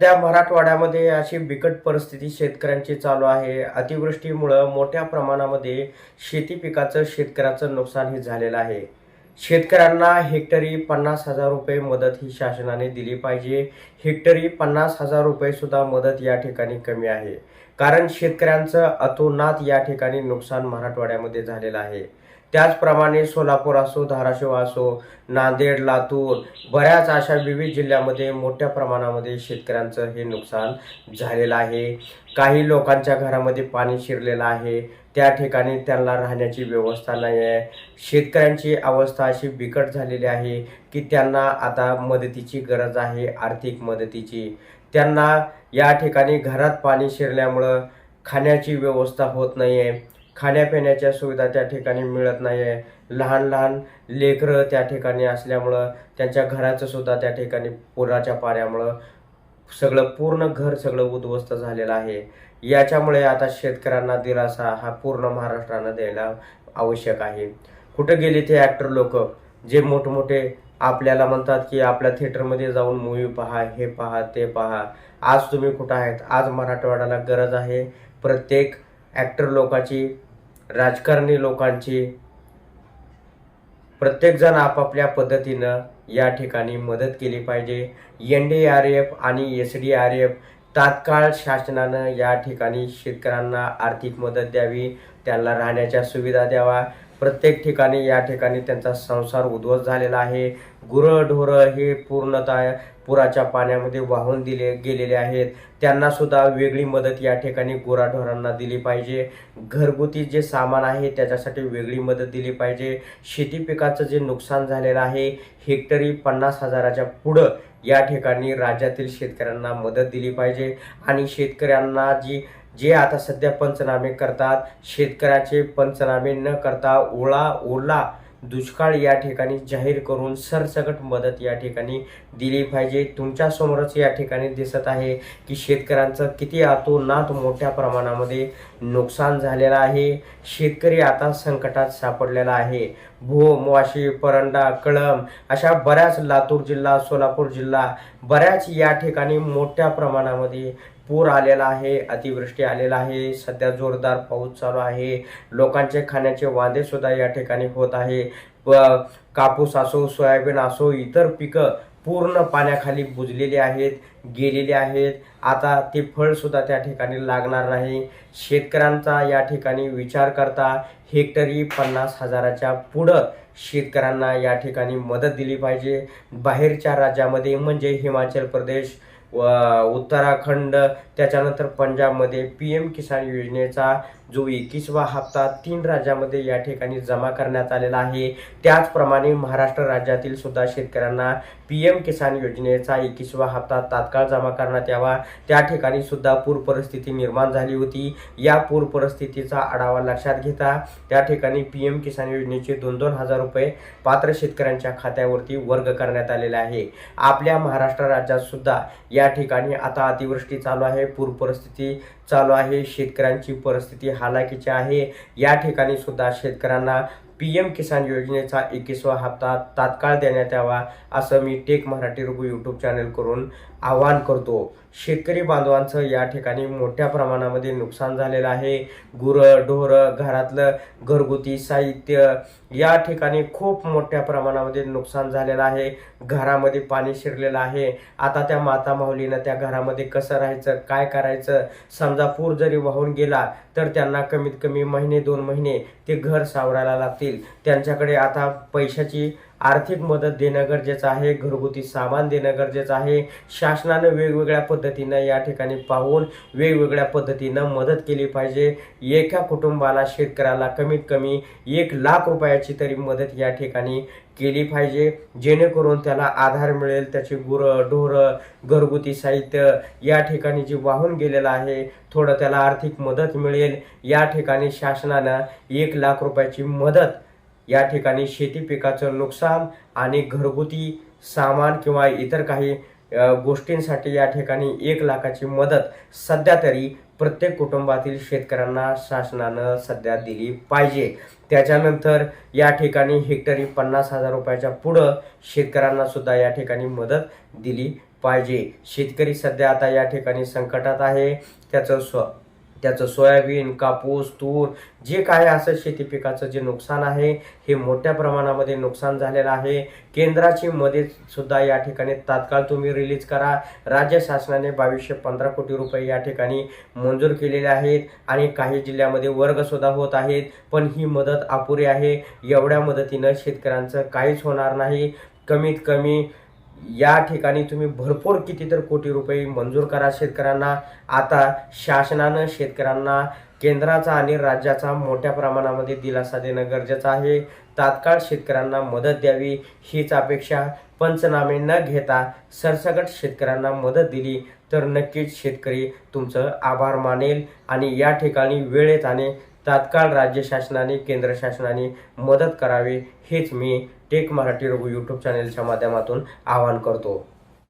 त्या मराठवाड्यामध्ये अशी बिकट परिस्थिती शेतकऱ्यांची चालू आहे. अतिवृष्टीमुळं मोठ्या प्रमाणामध्ये शेती पिकाचं शेतकऱ्याचं नुकसान हे झालेलं आहे. शेतकऱ्यांना हेक्टरी पन्नास हजार रुपये मदत ही शासनाने दिली पाहिजे. हेक्टरी पन्नास हजार रुपये सुद्धा मदत या ठिकाणी कमी आहे. कारण शेतकऱ्यांचं अतोनात या ठिकाणी नुकसान मराठवाड्यामध्ये झालेलं आहे. त्याचप्रमाणे सोलापूर असो धाराशिव असो नांदेड लातूर बऱ्याच अशा विविध जिल्ह्यामध्ये मोठ्या प्रमाणामध्ये शेतकऱ्यांचं हे नुकसान झालेलं आहे. काही लोकांच्या घरामध्ये पाणी शिरलेलं आहे. त्या ठिकाणी त्यांना राहण्याची व्यवस्था नाही आहे शेतकऱ्यांची अवस्था अशी बिकट झालेली आहे की त्यांना आता मदतीची गरज आहे आर्थिक मदतीची. त्यांना या ठिकाणी घरात पाणी शिरल्यामुळं खाण्याची व्यवस्था होत नाही आहे खाण्यापिण्याच्या सुविधा त्या ठिकाणी मिळत नाही आहे लहान लहान लेकरं त्या ठिकाणी असल्यामुळं त्यांच्या घराचं सुद्धा त्या ठिकाणी पुराच्या पाण्यामुळं सगळं पूर्ण घर सगळं उद्ध्वस्त झालेलं आहे. याच्यामुळे आता शेतकऱ्यांना दिलासा हा पूर्ण महाराष्ट्रानं द्यायला आवश्यक आहे. कुठं गेले ते ॲक्टर लोक? जे मोठमोठे आपल्याला म्हणतात की आपल्या थिएटरमध्ये जाऊन मूवी पहा हे पहा ते पहा. आज तुम्ही कुठं आहेत? आज मराठवाड्याला गरज आहे. प्रत्येक ॲक्टर लोकांची राजकारणी लोकांची प्रत्येकजण आपापल्या पद्धतीनं या ठिकाणी मदत केली पाहिजे. एन डी आर एफ आणि एस डी आर एफ तात्काळ शासनानं या ठिकाणी शेतकऱ्यांना आर्थिक मदत द्यावी त्यांना राहण्याच्या सुविधा द्यावा प्रत्येक ठिकाणी या ठिकाणी त्यांचा संसार उद्ध्वस्त झालेला आहे. गुरंढोरं हे पूर्णतः पुराच्या पाण्यामध्ये वाहून दिले गेलेले आहेत. त्यांना सुद्धा वेगळी मदत या ठिकाणी गुराढोरांना दिली पाहिजे. घरगुती जे सामान आहे त्याच्यासाठी वेगळी मदत दिली पाहिजे. शेती पिकाचं जे नुकसान झालेलं आहे हेक्टरी पन्नास हजाराच्या पुढं या ठिकाणी राज्यातील शेतकऱ्यांना मदत दिली पाहिजे. आणि शेतकऱ्यांना जी जे आता सध्या पंचनामे करतात शेतकऱ्याचे पंचनामे न करता ओळा ओला दुष्काळ या ठिकाणी जाहीर करून सरसकट मदत या ठिकाणी दिली पाहिजे. तुमच्यासमोरच या ठिकाणी दिसत आहे की शेतकऱ्यांचं किती अतोनात मोठ्या प्रमाणामध्ये नुकसान झालेलं आहे. शेतकरी आता संकटात सापडलेला आहे. भूम वाशी परंडा कळम अशा बऱ्याच लातूर जिल्हा सोलापूर जिल्हा बऱ्याच या ठिकाणी मोठ्या प्रमाणामध्ये पूर आलेला आहे अतिवृष्टी आलेला आहे सध्या जोरदार पाऊस चालू आहे. लोकांचे खाण्याचे वांदे सुद्धा या ठिकाणी होत आहे. व कापूस असो सोयाबीन असो इतर पिकं पूर्ण पाण्याखाली बुजलेले आहेत गेलेले आहेत. आता ते फळसुद्धा त्या ठिकाणी लागणार नाही. शेतकऱ्यांचा या ठिकाणी विचार करता हेक्टरी पन्नास हजाराच्या पुढं शेतकऱ्यांना या ठिकाणी मदत दिली पाहिजे. बाहेरच्या राज्यामध्ये म्हणजे हिमाचल प्रदेश व उत्तराखंड त्याच्यानंतर पंजाबमध्ये पी एम किसान योजनेचा जो एकवीसवा हप्ता तीन राज्यामध्ये या ठिकाणी जमा करण्यात आलेला आहे. त्याचप्रमाणे महाराष्ट्र राज्यातील सुद्धा शेतकऱ्यांना पी एम किसान योजनेचा एकवीसवा हप्ता तात्काळ जमा करण्यात यावा. त्या ठिकाणी सुद्धा पूर परिस्थिती निर्माण झाली होती. या पूर परिस्थितीचा आढावा लक्षात घेता त्या ठिकाणी पी एम किसान योजनेचे दोन दोन हजार रुपये पात्र शेतकऱ्यांच्या खात्यावरती वर्ग करण्यात आलेले आहे. आपल्या महाराष्ट्र राज्यात सुद्धा या ठिकाणी आता अतिवृष्टी चालू आहे पूर परिस्थिती चालू आहे शेतकऱ्यांची परिस्थिती हालाकीची आहे. या ठिकाणी सुद्धा शेतकऱ्यांना पी एम किसान योजनेचा एकवीसवा हप्ता तात्काळ देण्यात यावा असं मी tech Marathi Raghu YouTube channel करून आवाहन करतो. शेतकरी बांधवांचं या ठिकाणी मोठ्या प्रमाणामध्ये नुकसान झालेलं आहे. गुरं ढोरं घरातलं घरगुती साहित्य या ठिकाणी खूप मोठ्या प्रमाणामध्ये नुकसान झालेलं आहे. घरामध्ये पाणी शिरलेलं आहे. आता त्या माता माऊलीनं त्या घरामध्ये कसं राहायचं काय करायचं? समजा पूर जरी वाहून गेला तर त्यांना कमीत कमी महिने दोन महिने ते घर सावरायला लागतील. त्यांच्याकडे आता पैशाची आर्थिक मदत देणं गरजेचं आहे घरगुती सामान देणं गरजेचं आहे. शासनानं वेगवेगळ्या पद्धतीनं या ठिकाणी पाहून वेगवेगळ्या पद्धतीनं मदत केली पाहिजे. एका कुटुंबाला शेतकऱ्याला कमीत कमी एक लाख रुपयाची तरी मदत या ठिकाणी केली पाहिजे. जेणेकरून त्याला आधार मिळेल त्याची गुरं ढोरं घरगुती साहित्य या ठिकाणी जे वाहून गेलेलं आहे थोडं त्याला आर्थिक मदत मिळेल. या ठिकाणी शासनानं एक लाख रुपयाची मदत या ठिकाणी शेती पिकाचं नुकसान आणि घरगुती सामान किंवा इतर काही गोष्टींसाठी या ठिकाणी एक लाखाची मदत सध्या तरी प्रत्येक कुटुंबातील शेतकऱ्यांना शासनानं सध्या दिली पाहिजे. त्याच्यानंतर या ठिकाणी हेक्टरी पन्नास हजार रुपयाच्या पुढं शेतकऱ्यांना सुद्धा या ठिकाणी मदत दिली पाहिजे. शेतकरी सध्या आता या ठिकाणी संकटात आहे. त्याचं स्व त्याचं सोयाबीन कापूस तूर जे काय असं शेती पिकाचं जे नुकसान आहे हे मोठ्या प्रमाणामध्ये नुकसान झालेलं आहे. केंद्राची मदत सुद्धा या ठिकाणी तात्काळ तुम्ही रिलीज करा. राज्य शासनाने बावीसशे पंधरा कोटी रुपये या ठिकाणी मंजूर केलेले आहेत आणि काही जिल्ह्यामध्ये वर्गसुद्धा होत आहेत. पण ही मदत अपुरी आहे. एवढ्या मदतीनं शेतकऱ्यांचं काहीच होणार नाही. कमीत कमी या ठिकाणी तुम्ही भरपूर किती तर कोटी रुपये मंजूर करा शेतकऱ्यांना. आता शासनानं शेतकऱ्यांना केंद्राचा आणि राज्याचा मोठ्या प्रमाणामध्ये दिलासा देणं गरजेचं आहे. तात्काळ शेतकऱ्यांना मदत द्यावी हीच अपेक्षा. पंचनामे न घेता सरसकट शेतकऱ्यांना मदत दिली तर नक्कीच शेतकरी तुमचं आभार मानेल आणि या ठिकाणी वेळेत आणि तात्काळ राज्य शासनाने केंद्र शासनाने मदत करावी हेच मी टेक मराठी रघु यूट्यूब चॅनेलच्या माध्यमातून आवाहन करतो.